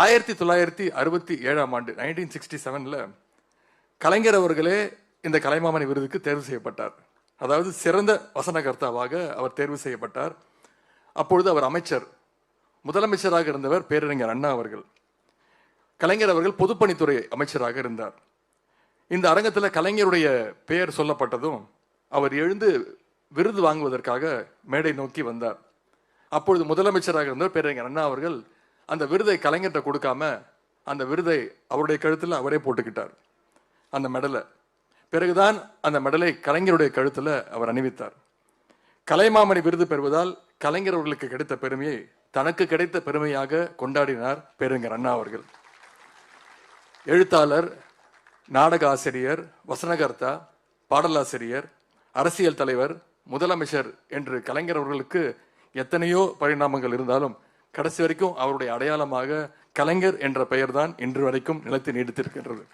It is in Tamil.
ஆயிரத்தி தொள்ளாயிரத்தி அறுபத்தி ஏழாம் ஆண்டு நைன்டீன் சிக்ஸ்டி செவனில் கலைஞர் அவர்களே இந்த கலைமாமணி விருதுக்கு தேர்வு செய்யப்பட்டார். அதாவது சிறந்த வசனகர்த்தாவாக அவர் தேர்வு செய்யப்பட்டார். அப்பொழுது அவர் அமைச்சர் முதலமைச்சராக இருந்தவர் பேரறிஞர் அண்ணா அவர்கள். கலைஞர் அவர்கள் பொதுப்பணித்துறை அமைச்சராக இருந்தார். இந்த அரங்கத்தில் கலைஞருடைய பெயர் சொல்லப்பட்டதும் அவர் எழுந்து விருது வாங்குவதற்காக மேடை நோக்கி வந்தார். அப்பொழுது முதலமைச்சராக இருந்தவர் பேரறிஞர் அண்ணா அவர்கள் அந்த விருதை கலைஞர்கிட்ட கொடுக்காம அந்த விருதை அவருடைய கழுத்தில் அவரே போட்டுக்கிட்டார். அந்த மெடலை பிறகுதான் அந்த மெடலை கலைஞருடைய கழுத்தில் அவர் அணிவித்தார். கலைமாமணி விருது பெறுவதால் கலைஞர் அவர்களுக்கு கிடைத்த பெருமையை தனக்கு கிடைத்த பெருமையாக கொண்டாடினார் பேரறிஞர் அண்ணா அவர்கள். எழுத்தாளர் நாடக ஆசிரியர் வசனகர்த்தா பாடலாசிரியர் அரசியல் தலைவர் முதலமைச்சர் என்று கலைஞர் அவர்களுக்கு எத்தனையோ பரிணாமங்கள் இருந்தாலும் கடைசி வரைக்கும் அவருடைய அடையாளமாக கலைஞர் என்ற பெயர்தான் இன்று வரைக்கும் நிலைத்து நீடித்திருக்கின்றது.